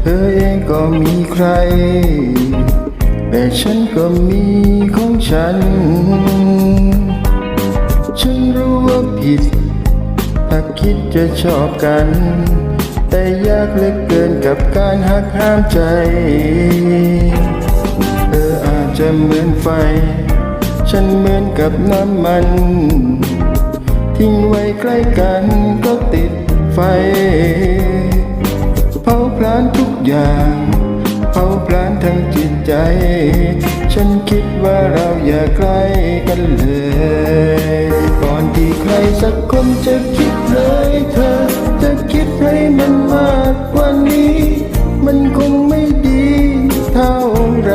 เธอเองก็มีใคร แต่ฉันก็มีของฉัน ฉันรู้ว่าผิด ถ้าคิดจะชอบกัน แต่ยากเหลือเกินกับการหักห้ามใจ เธออาจจะเหมือนไฟ ฉันเหมือนกับน้ำมันทิ้งไว้ใกล้กันก็ติดไฟ อย่างเผาพลานทั้งจิตใจ ฉันคิดว่าเราอย่าใกล้กันเลย ก่อนที่ใครสักคนจะคิดเลยเธอ จะคิดให้มันมากกว่านี้ มันคงไม่ดีเท่าไร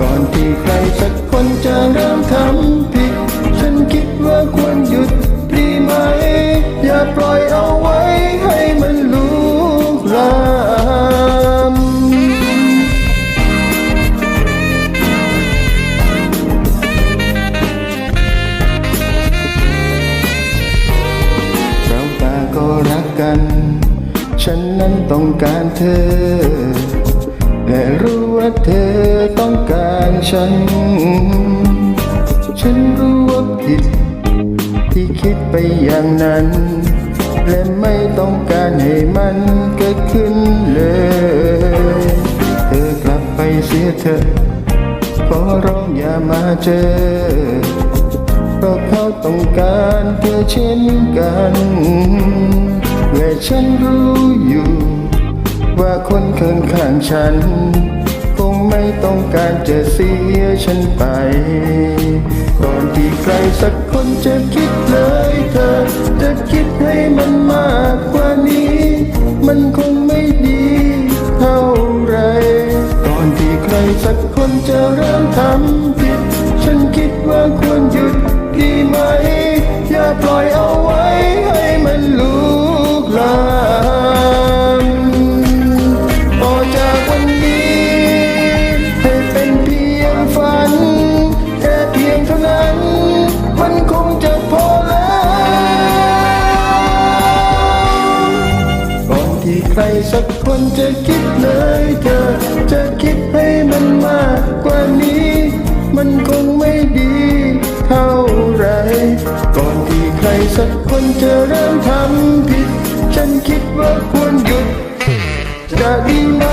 ก่อนที่ใครสักคนจะเริ่มทำ กัน ฉันนั้นต้องการเธอ และรู้ว่าเธอต้องการฉัน ฉันรู้ว่าผิด ที่คิดไปอย่างนั้น และไม่ต้องการให้มันเกิดขึ้นเลย เธอกลับไปเสียเถอะขอร้องอย่ามาเจอ เพราะเขาต้องการเธอเช่นกัน และฉันรู้อยู่ ว่าคนข้างข้างฉัน คงไม่ต้องการจะเสียฉันไปก่อนที่ใครสักคนจะคิดเลยเธอ จะคิดให้มันมากกว่านี้ มันคงไม่ดีเท่าไรก่อนที่ใครสักคนจะเริ่มทำผิด ฉันคิดว่าควรหยุดดีไหม อย่าปล่อยเอา รสักคนจะคิดเลยเธอ จะคิดให้มันมากกว่านี้ มันคงไม่ดีเท่าไร ก่อนที่ใครสักคนจะเริ่มทำผิด ฉันคิดว่าควรหยุดจะดีไหม